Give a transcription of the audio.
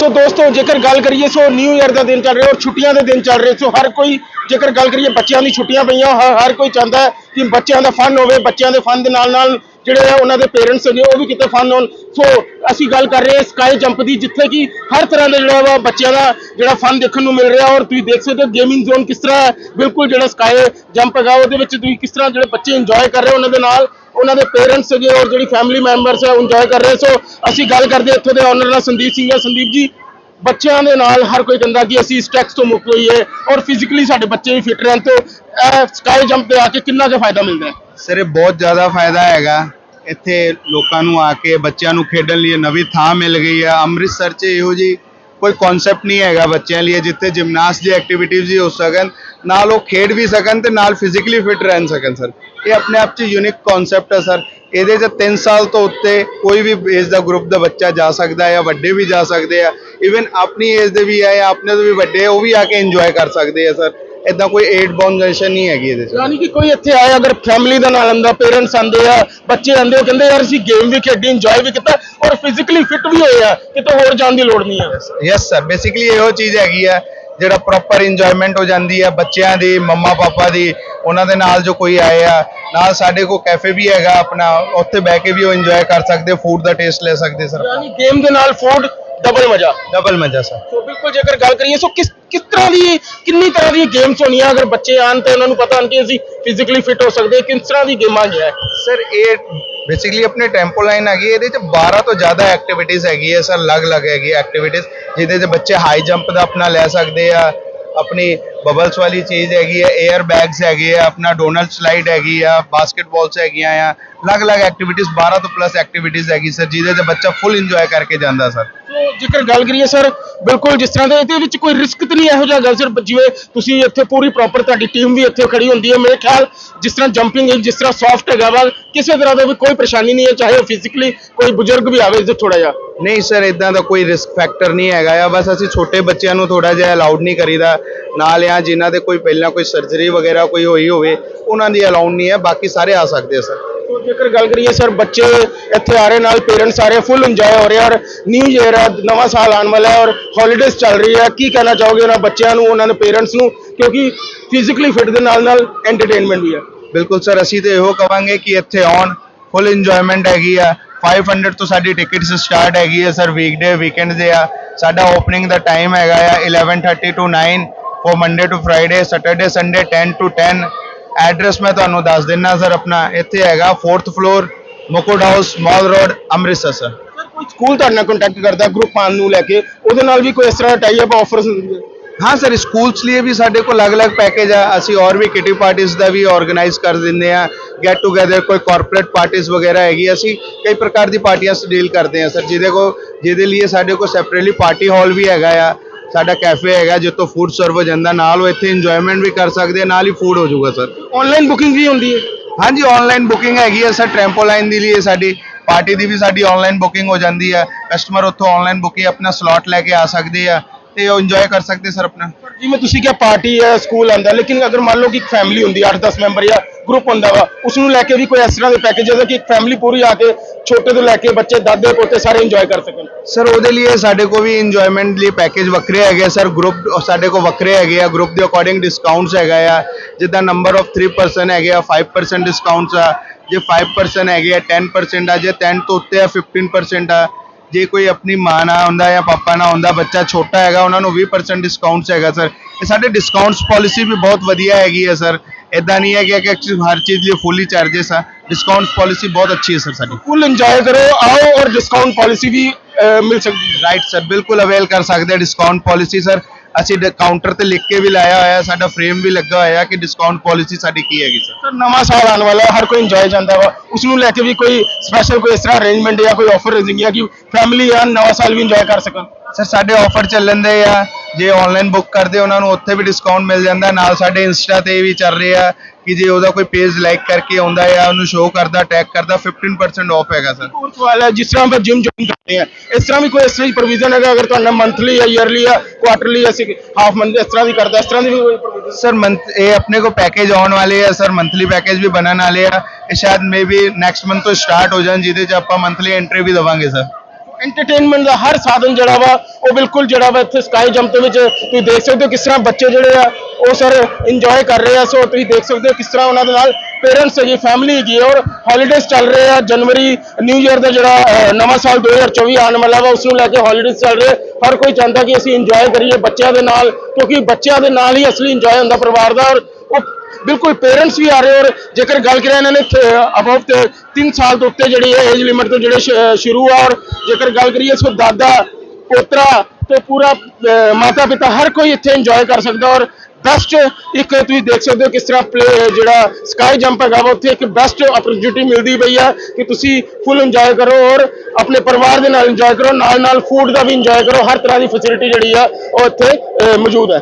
ਸੋ ਦੋਸਤੋ, ਜੇਕਰ ਗੱਲ ਕਰੀਏ, ਸੋ ਨਿਊ ਇਅਰ ਦਾ ਦਿਨ ਚੱਲ ਰਿਹਾ ਔਰ ਛੁੱਟੀਆਂ ਦੇ ਦਿਨ ਚੱਲ ਰਹੇ, ਸੋ ਹਰ ਕੋਈ ਜੇਕਰ ਗੱਲ ਕਰੀਏ, ਬੱਚਿਆਂ ਦੀ ਛੁੱਟੀਆਂ ਪਈਆਂ ਹਰ ਹਰ ਕੋਈ ਚਾਹੁੰਦਾ ਹੈ ਕਿ ਬੱਚਿਆਂ ਦਾ ਫਨ ਹੋਵੇ, ਬੱਚਿਆਂ ਦੇ ਫਨ ਦੇ ਨਾਲ ਨਾਲ ਜਿਹੜੇ ਆ ਉਹਨਾਂ ਦੇ ਪੇਰੈਂਟਸ ਹੈਗੇ ਉਹ ਵੀ ਕਿਤੇ ਫਨ ਹੋਣ। ਸੋ ਅਸੀਂ ਗੱਲ ਕਰ ਰਹੇ ਹਾਂ ਸਕਾਈ ਜੰਪ ਦੀ, ਜਿੱਥੇ ਕਿ ਹਰ ਤਰ੍ਹਾਂ ਦਾ ਜਿਹੜਾ ਵਾ ਬੱਚਿਆਂ ਦਾ ਜਿਹੜਾ ਫਨ ਦੇਖਣ ਨੂੰ ਮਿਲ ਰਿਹਾ ਔਰ ਤੁਸੀਂ ਦੇਖ ਸਕਦੇ ਹੋ ਗੇਮਿੰਗ ਜ਼ੋਨ ਕਿਸ ਤਰ੍ਹਾਂ ਹੈ। ਬਿਲਕੁਲ ਜਿਹੜਾ ਸਕਾਈ ਜੰਪ ਹੈਗਾ, ਉਹਦੇ ਵਿੱਚ ਤੁਸੀਂ ਕਿਸ ਤਰ੍ਹਾਂ ਜਿਹੜੇ ਬੱਚੇ ਇੰਜੋਏ ਕਰ ਰਹੇ ਹੋ, ਉਹਨਾਂ ਦੇ ਨਾਲ ਉਹਨਾਂ ਦੇ ਪੇਰੈਂਟਸ ਜੇ ਔਰ ਜਿਹੜੀ ਫੈਮਿਲੀ ਮੈਂਬਰਸ ਹੈ ਇੰਜੋਏ ਕਰ ਰਹੇ ਸੋ ਅਸੀਂ ਗੱਲ ਕਰਦੇ ਇੱਥੋਂ ਦੇ ਓਨਰ ਨਾਲ, ਸੰਦੀਪ ਸਿੰਘ ਹੈ ਸੰਦੀਪ ਜੀ, ਬੱਚਿਆਂ ਦੇ ਨਾਲ ਹਰ ਕੋਈ ਕਹਿੰਦਾ ਕਿ ਅਸੀਂ ਇਸ ਟੈਕਸ ਤੋਂ ਮੁਕਤ ਹੋਈਏ ਔਰ ਫਿਜ਼ੀਕਲੀ ਸਾਡੇ ਬੱਚੇ ਵੀ ਫਿਟ ਰਹਿਣ। ਤੋਂ ਸਕਾਈ ਜੰਪ ਤੇ ਆ ਕੇ ਕਿੰਨਾ ਕੁ ਫਾਇਦਾ ਮਿਲਦਾ ਹੈ? ਸਰ, ਇਹ ਬਹੁਤ ਜ਼ਿਆਦਾ ਫਾਇਦਾ ਹੈਗਾ। ਇੱਥੇ ਲੋਕਾਂ ਨੂੰ ਆ ਕੇ, ਬੱਚਿਆਂ ਨੂੰ ਖੇਡਣ ਲਈ ਨਵੀਂ ਥਾਂ ਮਿਲ ਗਈ ਹੈ ਅੰਮ੍ਰਿਤਸਰ 'ਚ ਇਹੋ ਜੀ ਕੋਈ ਕਨਸੈਪਟ ਨਹੀਂ ਹੈਗਾ ਬੱਚਿਆਂ ਲਈ। ਜਿੱਥੇ ਜਿਮਨਾਸਟ ਦੀ ਐਕਟੀਵਿਟੀਜ਼ ਵੀ ਹੋ ਸਕਣ, ਨਾਲ ਉਹ ਖੇਡ ਵੀ ਸਕਣ ਤੇ ਨਾਲ ਫਿਜ਼ੀਕਲੀ ਫਿਟ ਰਹਿ ਸਕਣ, ਸਰ। ਇਹ ਆਪਣੇ ਆਪ 'ਚ ਯੂਨਿਕ ਕਨਸੈਪਟ ਹੈ ਸਰ ਇਹਦੇ 'ਚ 3 ਸਾਲ ਤੋਂ ਉੱਤੇ ਕੋਈ ਵੀ ਏਜ ਦਾ ਗਰੁੱਪ ਦਾ ਬੱਚਾ ਜਾ ਸਕਦਾ ਹੈ ਜਾਂ ਵੱਡੇ ਵੀ ਜਾ ਸਕਦੇ ਆ। ਇਵਨ ਆਪਣੀ ਏਜ ਦੇ ਵੀ ਆ ਜਾਂ ਆਪਣੇ ਤੋਂ ਵੀ ਵੱਡੇ ਆ, ਉਹ ਵੀ ਆ ਕੇ ਇੰਜੋਏ ਕਰ ਸਕਦੇ ਆ ਸਰ ਇਦਾਂ ਕੋਈ ਏਡ ਬਾਉਂਡੇਸ਼ਨ ਨਹੀਂ ਹੈਗੀ ਇਹਦੇ 'ਚ। ਯਾਨੀ ਕਿ ਕੋਈ ਇੱਥੇ ਆਇਆ ਅਗਰ ਫੈਮਿਲੀ ਦਾ ਨਾਲ ਆਂਦਾ ਪੇਰੈਂਟਸ ਆਂਦੇ ਆ ਬੱਚੇ ਆਂਦੇ ਆ ਕਹਿੰਦੇ ਯਾਰ ਅਸੀਂ ਗੇਮ ਵੀ ਖੇਡੀ ਇੰਜੋਏ ਵੀ ਕੀਤਾ ਔਰ ਫਿਜ਼ੀਕਲੀ ਫਿਟ ਵੀ ਹੋਏ ਆ ਕਿਤੇ ਹੋਰ ਜਾਣ ਦੀ ਲੋੜ ਨਹੀਂ ਹੈ ਯੈਸ ਸਰ ਬੇਸਿਕਲੀ ਇਹੋ ਚੀਜ਼ ਹੈਗੀ ਆ ਜਿਹੜਾ ਪ੍ਰੋਪਰ ਇੰਜੋਇਮੈਂਟ ਹੋ ਜਾਂਦੀ ਹੈ ਬੱਚਿਆਂ ਦੀ ਮੰਮਾ ਪਾਪਾ ਦੀ ਉਹਨਾਂ ਦੇ ਨਾਲ ਜੋ ਕੋਈ ਆਏ ਆ ਨਾਲ ਸਾਡੇ ਕੋਲ ਕੈਫੇ ਵੀ ਹੈਗਾ ਆਪਣਾ ਉੱਥੇ ਬਹਿ ਕੇ ਵੀ ਉਹ ਇੰਜੋਏ ਕਰ ਸਕਦੇ ਫੂਡ ਦਾ ਟੇਸਟ ਲੈ ਸਕਦੇ ਸਰ ਯਾਨੀ ਗੇਮ ਦੇ ਨਾਲ ਫੂਡ ਡਬਲ ਮਜ਼ਾ। ਡਬਲ ਮਜ਼ਾ ਸਰ ਸੋ ਬਿਲਕੁਲ ਜੇਕਰ ਗੱਲ ਕਰੀਏ ਸੋ ਕਿਸ ਕਿਸ ਤਰ੍ਹਾਂ ਦੀ ਕਿੰਨੀ ਤਰ੍ਹਾਂ ਦੀ ਗੇਮਸ ਹੋਣੀਆਂ ਅਗਰ ਬੱਚੇ ਆਣ ਤੇ ਉਹਨਾਂ ਨੂੰ ਪਤਾ ਹੋਣ ਕਿ ਅਸੀਂ ਫਿਜ਼ੀਕਲੀ ਫਿਟ ਹੋ ਸਕਦੇ ਹਾਂ, ਕਿਸ ਤਰ੍ਹਾਂ ਦੀ ਗੇਮਾਂ ਹੈਗੀਆਂ? ਸਰ ਇਹ ਬੇਸਿਕਲੀ ਆਪਣੇ ਟੈਂਪੋ ਲਾਈਨ ਹੈਗੀ ਹੈ, ਇਹਦੇ ਚ 12 ਤੋਂ ਜ਼ਿਆਦਾ ਐਕਟੀਵਿਟੀਜ਼ ਹੈਗੀ ਹੈ ਸਰ ਅਲੱਗ-ਅਲੱਗ ਹੈਗੀ ਐਕਟੀਵਿਟੀਜ਼ ਜਿਹਦੇ 'ਚ ਬੱਚੇ ਹਾਈ ਜੰਪ ਦਾ ਆਪਣਾ ਲੈ ਸਕਦੇ ਆ ਆਪਣੀ ਬਬਲਸ ਵਾਲੀ ਚੀਜ਼ ਹੈਗੀ ਹੈ 에ਅਰ ਬੈਗਸ ਹੈਗੇ ਆ, ਆਪਣਾ ਡੋਨਲਡ ਸਲਾਈਡ ਹੈਗੀ ਆ ਬਾਸਕਟਬਾਲਸ ਹੈਗੀਆਂ ਆ, ਅਲੱਗ-ਅਲੱਗ ਐਕਟੀਵਿਟੀਜ਼ 12 ਤੋਂ ਪਲੱਸ ਐਕਟੀਵਿਟੀਜ਼ ਹੈਗੀ ਸਰ ਜਿਹਦੇ 'ਤੇ ਬੱਚਾ ਫੁੱਲ ਇੰਜੋਏ ਕਰਕੇ ਜਾਂਦਾ ਸਰ ਸੋ ਜੇਕਰ ਗੱਲ ਕਰੀਏ ਸਰ ਬਿਲਕੁਲ ਜਿਸ ਤਰ੍ਹਾਂ ਦੇ ਇਹਦੇ ਵਿੱਚ ਕੋਈ ਰਿਸਕ ਤੇ ਨਹੀਂ ਇਹੋ ਜਿਹਾ ਗੱਲ ਸਰ ਜਿਵੇਂ ਤੁਸੀਂ ਇੱਥੇ ਪੂਰੀ ਪ੍ਰੋਪਰ ਤੁਹਾਡੀ ਟੀਮ ਵੀ ਇੱਥੇ ਖੜੀ ਹੁੰਦੀ ਹੈ, ਮੇਰੇ ਖਿਆਲ ਜਿਸ ਤਰ੍ਹਾਂ ਜੰਪਿੰਗ ਜਿਸ ਤਰ੍ਹਾਂ ਸੌਫਟ ਹੈਗਾ ਵਾ, ਕਿਸੇ ਤਰ੍ਹਾਂ ਦਾ ਵੀ ਕੋਈ ਪਰੇਸ਼ਾਨੀ ਨਹੀਂ ਹੈ, ਚਾਹੇ ਉਹ ਫਿਜ਼ੀਕਲੀ ਕੋਈ ਬਜ਼ੁਰਗ ਵੀ ਆਵੇ ਇੱਥੇ ਥੋੜਾ ਜਿਹਾ। ਨਹੀਂ ਸਰ ਇਦਾਂ ਦਾ ਕੋਈ ਰਿਸਕ ਫੈਕਟਰ ਨਹੀਂ ਹੈਗਾ ਆ। ਬਸ ਅਸੀਂ ਛੋਟੇ ਬੱਚਿਆਂ ਨੂੰ ਥੋੜਾ ਜਿਹਾ ਅਲਾਉਡ ਨਹੀਂ ਕਰੀਦਾ। ਨਾਲ ਆ ਜਿਨ੍ਹਾਂ ਦੇ ਕੋਈ ਪਹਿਲਾਂ ਕੋਈ ਸਰਜਰੀ ਵਗੈਰਾ ਕੋਈ ਹੋਈ ਹੋਵੇ ਉਹਨਾਂ ਦੀ ਅਲਾਉਡ ਨਹੀਂ ਹੈ। ਬਾਕੀ ਸਾਰੇ ਆ ਸਕਦੇ ਆ ਸਰ। ਸੋ ਜੇਕਰ ਗੱਲ ਕਰੀਏ ਸਰ ਬੱਚੇ ਇੱਥੇ ਆ ਰਹੇ ਨਾਲ ਪੇਰੈਂਟਸ ਆ ਰਹੇ ਫੁੱਲ ਇੰਜੋਏ ਹੋ ਰਿਹਾ ਔਰ ਨਿਊ ਈਅਰ ਹੈ ਨਵਾਂ ਸਾਲ ਆਉਣ ਵਾਲਾ ਹੈ ਔਰ ਹੌਲੀਡੇਜ਼ ਚੱਲ ਰਹੀ ਹੈ ਕੀ ਕਹਿਣਾ ਚਾਹੋਗੇ ਉਹਨਾਂ ਬੱਚਿਆਂ ਨੂੰ ਉਹਨਾਂ ਦੇ ਪੇਰੈਂਟਸ ਨੂੰ? ਕਿਉਂਕਿ ਫਿਜ਼ੀਕਲੀ ਫਿਟ ਦੇ ਨਾਲ ਨਾਲ ਐਂਟਰਟੇਨਮੈਂਟ ਵੀ ਹੈ ਬਿਲਕੁਲ ਸਰ ਅਸੀਂ ਤੇ ਇਹੋ ਕਵਾਂਗੇ ਕਿ ਇੱਥੇ ਆਉਣ। ਫੁੱਲ ਇੰਜੋਇਮੈਂਟ ਹੈਗੀ ਆ। 500 ਤੋਂ ਸਾਡੀ ਟਿਕਟਸ ਸਟਾਰਟ ਹੈਗੀ ਆ ਸਰ ਵੀਕਡੇ ਵੀਕਐਂਡ ਦੇ ਆ। ਸਾਡਾ ਓਪਨਿੰਗ ਦਾ ਟਾਈਮ ਹੈਗਾ ਆ 11:30 to 9 for Monday to Friday Saturday Sunday 10 to 10 address ਮੈਂ ਤੁਹਾਨੂੰ ਦੱਸ ਦਿੰਨਾ ਸਰ ਆਪਣਾ ਇੱਥੇ ਹੈਗਾ 4th floor Mukut house mall road Amritsar sir ਕੋਈ ਸਕੂਲ ਤੁਹਾਡੇ ਨਾਲ ਕੰਟੈਕਟ ਕਰਦਾ ਗਰੁੱਪ ਆਉਣ ਨੂੰ ਲੈ ਕੇ? ਉਹਦੇ ਨਾਲ ਵੀ ਕੋਈ ਇਸ ਤਰ੍ਹਾਂ ਟਾਈ ਅਪ ਆਫਰਸ ਹੁੰਦੀ? ਹੈ ਹਾਂ ਸਰ ਸਕੂਲਸ ਲਈ ਵੀ ਸਾਡੇ ਕੋਲ ਅਲੱਗ-ਅਲੱਗ ਪੈਕੇਜ ਆ। ਅਸੀਂ ਹੋਰ ਵੀ ਕਿਟੀ ਪਾਰਟੀਆਂ ਦਾ ਵੀ ਆਰਗੇਨਾਈਜ਼ ਕਰ ਦਿੰਦੇ ਆ। ਗੈਟ ਟੂਗੇਦਰ ਕੋਈ ਕਾਰਪੋਰੇਟ ਪਾਰਟੀਆਂ ਵਗੈਰਾ ਹੈਗੀ ਅਸੀਂ ਕਈ ਪ੍ਰਕਾਰ ਦੀ ਪਾਰਟੀਆਂ ਸੇ ਡੀਲ ਕਰਦੇ ਆ ਸਰ। ਜਿਹਦੇ ਕੋ ਜਿਹਦੇ ਲਈ ਸਾਡੇ ਕੋਲ ਸੈਪਰੇਟਲੀ ਪਾਰਟੀ ਹਾਲ ਵੀ ਹੈਗਾ ਆ। ਸਾਡਾ ਕੈਫੇ ਹੈਗਾ ਜਿੱਥੋਂ ਫੂਡ ਸਰਵ ਹੋ ਜਾਂਦਾ। ਨਾਲ ਉਹ ਇੱਥੇ ਇੰਜੋਇਮੈਂਟ ਵੀ ਕਰ ਸਕਦੇ ਆ ਨਾਲ ਹੀ ਫੂਡ ਹੋ ਜਾਊਗਾ ਸਰ। ਆਨਲਾਈਨ ਬੁਕਿੰਗ ਵੀ ਹੁੰਦੀ ਹੈ? ਹਾਂਜੀ ਆਨਲਾਈਨ ਬੁਕਿੰਗ ਹੈਗੀ ਹੈ ਸਰ। ਟ੍ਰੈਂਪੋਲਾਈਨ ਦੀ ਲਈ ਸਾਡੀ ਪਾਰਟੀ ਦੀ ਵੀ ਸਾਡੀ ਆਨਲਾਈਨ ਬੁਕਿੰਗ ਹੋ ਜਾਂਦੀ ਹੈ ਕਸਟਮਰ ਉੱਥੋਂ ਆਨਲਾਈਨ ਬੁਕਿੰਗ ਆਪਣਾ ਸਲੋਟ ਲੈ ਕੇ ਆ ਸਕਦੇ ਆ। ਤੇ ਉਹ ਇੰਜੋਏ ਕਰ ਸਕਦੇ ਸਰ ਆਪਣਾ? ਜਿਵੇਂ ਤੁਸੀਂ ਕਿਹਾ ਪਾਰਟੀ ਹੈ ਸਕੂਲ ਆਂਦਾ ਲੇਕਿਨ ਅਗਰ ਮੰਨ ਲਓ ਕਿ ਇੱਕ ਫੈਮਿਲੀ ਹੁੰਦੀ ਹੈ 8-10 ਮੈਂਬਰ ਜਾਂ ਗਰੁੱਪ ਹੁੰਦਾ ਵਾ ਉਸ ਨੂੰ ਲੈ ਕੇ ਵੀ ਕੋਈ ਇਸ ਤਰ੍ਹਾਂ ਦੇ ਪੈਕੇਜ ਹੈ ਕਿ ਇੱਕ ਫੈਮਿਲੀ ਪੂਰੀ ਆ ਕੇ ਛੋਟੇ ਤੋਂ ਲੈ ਕੇ ਬੱਚੇ ਦਾਦੇ ਪੋਤੇ ਸਾਰੇ ਇੰਜੋਏ ਕਰ ਸਕਣ। ਸਰ ਉਹਦੇ ਲਈ ਸਾਡੇ ਕੋਲ ਵੀ ਇੰਜੋਇਮੈਂਟ ਲਈ ਪੈਕੇਜ ਵੱਖਰੇ ਹੈਗੇ ਸਰ ਗਰੁੱਪ ਸਾਡੇ ਕੋਲ ਵੱਖਰੇ ਹੈਗੇ ਆ ਗਰੁੱਪ ਦੇ ਅਕੋਰਡਿੰਗ ਡਿਸਕਾਊਂਟਸ ਹੈਗਾ ਆ ਜਿੱਦਾਂ ਨੰਬਰ ਆਫ 3 ਪਰਸਨ ਹੈਗੇ ਆ 5% ਡਿਸਕਾਊਂਟਸ ਆ ਜੇ 5% ਹੈਗੇ ਆ 10% ਆ ਜੇ 10 ਤੋਂ ਉੱਤੇ ਆ 15% ਆ ਜੇ ਕੋਈ ਆਪਣੀ ਮਾਂ ਨਾਲ ਹੁੰਦਾ ਜਾਂ ਪਾਪਾ ਨਾਲ ਹੁੰਦਾ ਬੱਚਾ ਛੋਟਾ ਹੈਗਾ ਉਹਨਾਂ ਨੂੰ 20% ਡਿਸਕਾਊਂਟਸ ਹੈਗਾ ਸਰ ਇਹ ਸਾਡੇ ਡਿਸਕਾਊਂਟਸ ਪਾਲਿਸੀ ਵੀ ਬਹੁਤ ਵਧੀਆ ਹੈਗੀ ਹੈ ਸਰ ਇਦਾਂ ਨਹੀਂ ਹੈ ਕਿ ਕਿ ਹਰ ਚੀਜ਼ ਲਈ ਫੁੱਲੀ ਚਾਰजेस ਆ। ਡਿਸਕਾਊਂਟ ਪਾਲਿਸੀ ਬਹੁਤ ਅੱਛੀ ਹੈ ਸਰ ਸਾਡੀ। ਫੁੱਲ ਇੰਜੋਏ ਕਰੋ ਆਓ ਔਰ ਡਿਸਕਾਊਂਟ ਪਾਲਿਸੀ ਵੀ ਮਿਲ ਸਕਦੀ ਹੈ। ਰਾਈਟ ਸਰ ਬਿਲਕੁਲ ਅਵੇਲ ਕਰ ਸਕਦੇ ਡਿਸਕਾਊਂਟ ਪਾਲਿਸੀ ਸਰ ਅਸੀਂ ਕਾਊਂਟਰ ਤੇ ਲਿਖ ਕੇ ਵੀ ਲਾਇਆ ਹੋਇਆ ਸਾਡਾ ਫਰੇਮ ਵੀ ਲੱਗਾ ਹੋਇਆ ਕਿ ਡਿਸਕਾਊਂਟ ਪਾਲਿਸੀ ਸਾਡੀ ਕੀ ਹੈਗੀ ਸਰ ਸਰ ਨਵਾਂ ਸਾਲ ਆਉਣ ਵਾਲਾ ਹੈ, ਹਰ ਕੋਈ ਇੰਜੋਏ ਜਾਂਦਾ ਵਾ। ਉਸ ਨੂੰ ਲੈ ਕੇ ਵੀ ਕੋਈ ਸਪੈਸ਼ਲ ਕੋਈ ਇਸ ਤਰ੍ਹਾਂ ਅਰੇਂਜਮੈਂਟ ਜਾਂ ਕੋਈ ਆਫਰ ਹੈਗੀਆਂ ਕਿ ਫੈਮਿਲੀ ਆ ਨਵਾਂ ਸਾਲ ਵੀ ਇੰਜੋਏ ਕਰ ਸਕਣ। ਸਰ ਸਾਡੇ ਆਫਰ ਚੱਲਣ ਦੇ ਆ। ਜੇ ਆਨਲਾਈਨ ਬੁੱਕ ਕਰਦੇ ਉਹਨਾਂ ਨੂੰ ਉੱਥੇ ਵੀ ਡਿਸਕਾਊਂਟ ਮਿਲ ਜਾਂਦਾ। ਨਾਲ ਸਾਡੇ ਇੰਸਟਾ ਤੇ ਵੀ ਚੱਲ ਰਿਹਾ ਕਿ ਜੇ ਉਹਦਾ ਕੋਈ ਪੇਜ ਲਾਈਕ ਕਰਕੇ ਆਉਂਦਾ ਆ ਉਹਨੂੰ ਸ਼ੋਅ ਕਰਦਾ ਟੈਗ ਕਰਦਾ 15% ਆਫ ਹੈਗਾ ਸਰ ਹੋਰ ਸਵਾਲ ਹੈ ਜਿਸ ਤਰ੍ਹਾਂ ਆਪਾਂ ਜਿਮ ਜੁਆਇਨ ਕਰਦੇ ਆ ਇਸ ਤਰ੍ਹਾਂ ਵੀ ਕੋਈ ਇਸ ਤਰ੍ਹਾਂ ਦੀ ਪ੍ਰੋਵੀਜ਼ਨ ਹੈਗਾ ਅਗਰ ਤੁਹਾਡਾ ਮੰਥਲੀ ਜਾਂ ਈਅਰਲੀ ਜਾਂ ਕੁਆਟਰਲੀ ਅਸੀਂ ਹਾਫ ਮੰਥ ਇਸ ਤਰ੍ਹਾਂ ਦੀ ਕਰਦਾ ਇਸ ਤਰ੍ਹਾਂ ਦੀ ਵੀ ਕੋਈ provision? ਸਰ ਮੰਥ ਇਹ ਆਪਣੇ ਕੋ ਪੈਕੇਜ ਆਉਣ ਵਾਲੇ ਆ ਸਰ ਮੰਥਲੀ ਪੈਕੇਜ ਵੀ ਬਣਨ ਵਾਲੇ ਆ। ਇਹ ਸ਼ਾਇਦ ਮੇਬੀ ਨੈਕਸਟ ਮੰਥ ਤੋਂ ਸਟਾਰਟ ਹੋ ਜਾਣ ਜਿਹਦੇ ਚ ਆਪਾਂ ਮੰਥਲੀ ਐਂਟਰੀ ਵੀ ਦਵਾਂਗੇ ਸਰ ਐਂਟਰਟੇਨਮੈਂਟ ਦਾ ਹਰ ਸਾਧਨ ਜਿਹੜਾ ਵਾ, ਉਹ ਬਿਲਕੁਲ ਜਿਹੜਾ ਵਾ ਇੱਥੇ ਸਕਾਈ ਜੰਪ ਦੇ ਵਿੱਚ ਤੁਸੀਂ ਦੇਖ ਸਕਦੇ ਹੋ ਕਿਸ ਤਰ੍ਹਾਂ ਬੱਚੇ ਜਿਹੜੇ ਆ, ਉਹ ਸਰ ਇੰਜੋਏ ਕਰ ਰਹੇ ਆ। ਸੋ ਤੁਸੀਂ ਦੇਖ ਸਕਦੇ ਹੋ ਕਿਸ ਤਰ੍ਹਾਂ ਉਹਨਾਂ ਦੇ ਨਾਲ ਪੇਰੈਂਟਸ ਹੈਗੀ ਫੈਮਿਲੀ ਹੈਗੀ ਔਰ ਹੌਲੀਡੇਜ਼ ਚੱਲ ਰਹੇ ਆ। ਜਨਵਰੀ ਨਿਊ ਇਅਰ ਦਾ ਜਿਹੜਾ ਨਵਾਂ ਸਾਲ 2024 ਆਉਣ ਵਾਲਾ ਵਾ ਉਸ ਨੂੰ ਲੈ ਕੇ ਹੌਲੀਡੇਜ਼ ਚੱਲ ਰਹੇ ਹਰ ਕੋਈ ਚਾਹੁੰਦਾ ਕਿ ਅਸੀਂ ਇੰਜੋਏ ਕਰੀਏ ਬੱਚਿਆਂ ਦੇ ਨਾਲ, ਕਿਉਂਕਿ ਬੱਚਿਆਂ ਦੇ ਨਾਲ ਹੀ ਅਸਲੀ ਇੰਜੋਏ ਹੁੰਦਾ ਪਰਿਵਾਰ ਦਾ ਔਰ ਬਿਲਕੁਲ ਪੇਰੈਂਟਸ ਵੀ ਆ ਰਹੇ ਔਰ ਜੇਕਰ ਗੱਲ ਕਰਾਂ ਇਹਨਾਂ ਨੇ ਅਬਾਊਟ 3 ਸਾਲ ਤੋਂ ਉੱਤੇ ਜਿਹੜੀ ਹੈ ਏਜ ਲਿਮਿਟ ਤੋਂ ਜਿਹੜੇ ਸ਼ੁਰੂ ਆ ਔਰ ਜੇਕਰ ਗੱਲ ਕਰੀਏ ਸੋ ਦਾਦਾ, ਪੋਤਰਾ ਤੇ ਪੂਰਾ ਮਾਤਾ ਪਿਤਾ ਹਰ ਕੋਈ ਇੱਥੇ ਇੰਜੋਏ ਕਰ ਸਕਦਾ ਔਰ ਬੈਸਟ ਇੱਕ ਤੁਸੀਂ ਦੇਖ ਸਕਦੇ ਹੋ ਕਿਸ ਤਰ੍ਹਾਂ ਪਲੇ ਜਿਹੜਾ ਸਕਾਈ ਜੰਪ ਹੈਗਾ ਵਾ, ਉੱਥੇ ਇੱਕ ਬੈਸਟ ਓਪਰਚੁਨਿਟੀ ਮਿਲਦੀ ਪਈ ਆ ਕਿ ਤੁਸੀਂ ਫੁੱਲ ਇੰਜੋਏ ਕਰੋ ਔਰ ਆਪਣੇ ਪਰਿਵਾਰ ਦੇ ਨਾਲ ਇੰਜੋਏ ਕਰੋ ਨਾਲ ਨਾਲ ਫੂਡ ਦਾ ਵੀ ਇੰਜੋਏ ਕਰੋ, ਹਰ ਤਰ੍ਹਾਂ ਦੀ ਫੈਸਿਲਿਟੀ ਜਿਹੜੀ ਆ ਉਹ ਇੱਥੇ ਮੌਜੂਦ ਹੈ।